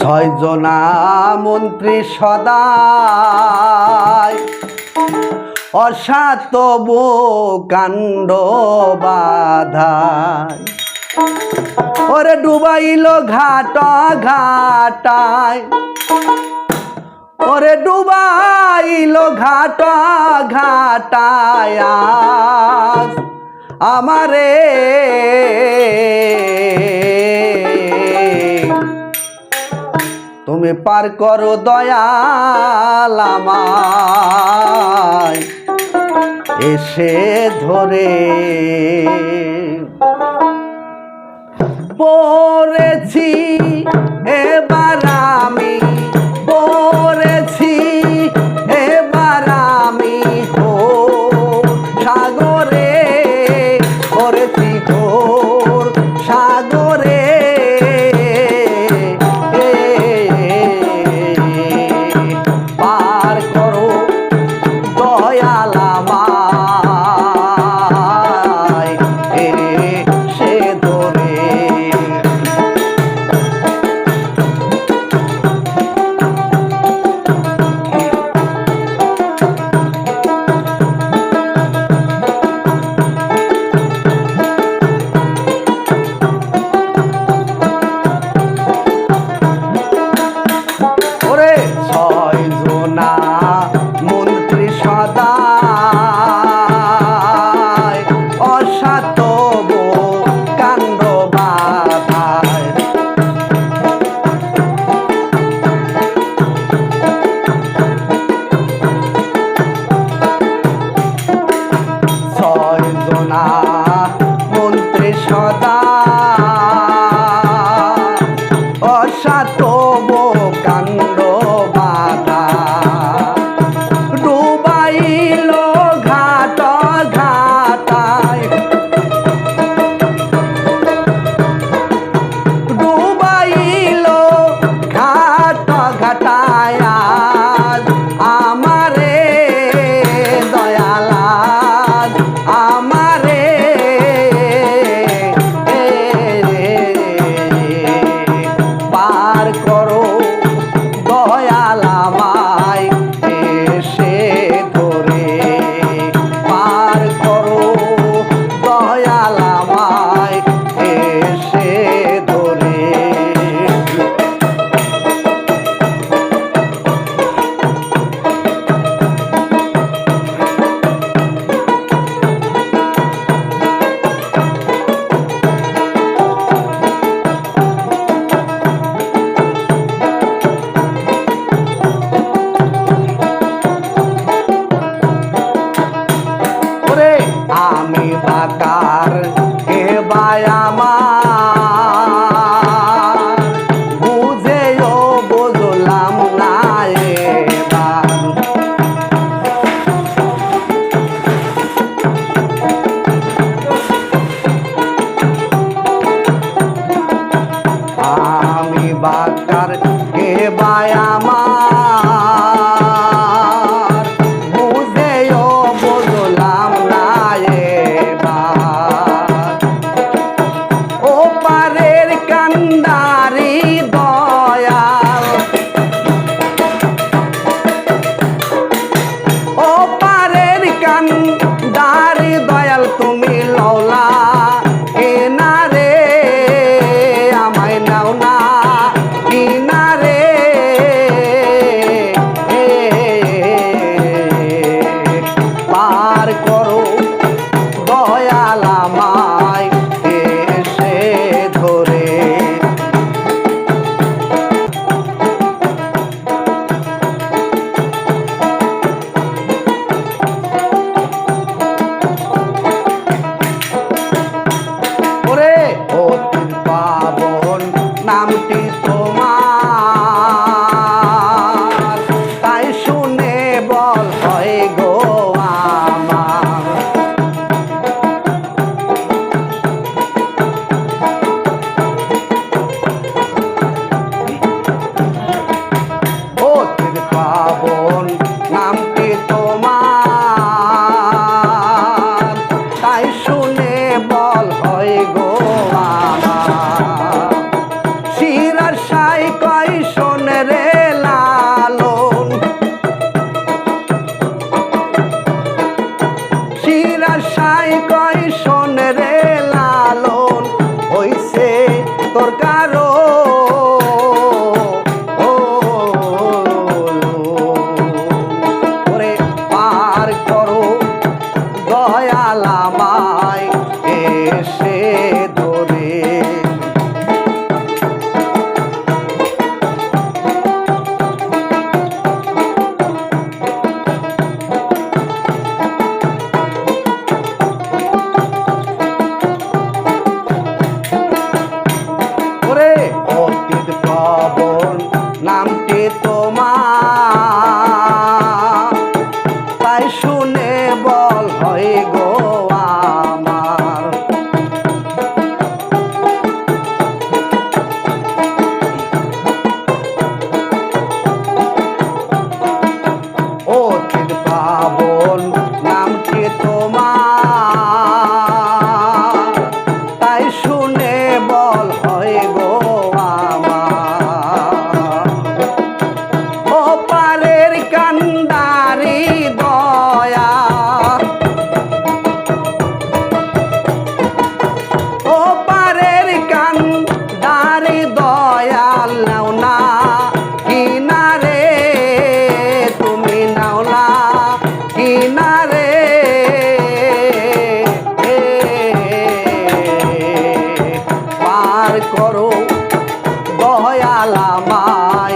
ছয়জনা মন্ত্রী সদায় অসাতব কাণ্ড বাধায় ওরে ডুবাইল ঘাট ঘাটায় ওরে ডুবাইল ঘাট ঘাটায় আমারে তুমি পার করো দয়াল আমায়। এসে ধরে না কেটে তো lalamai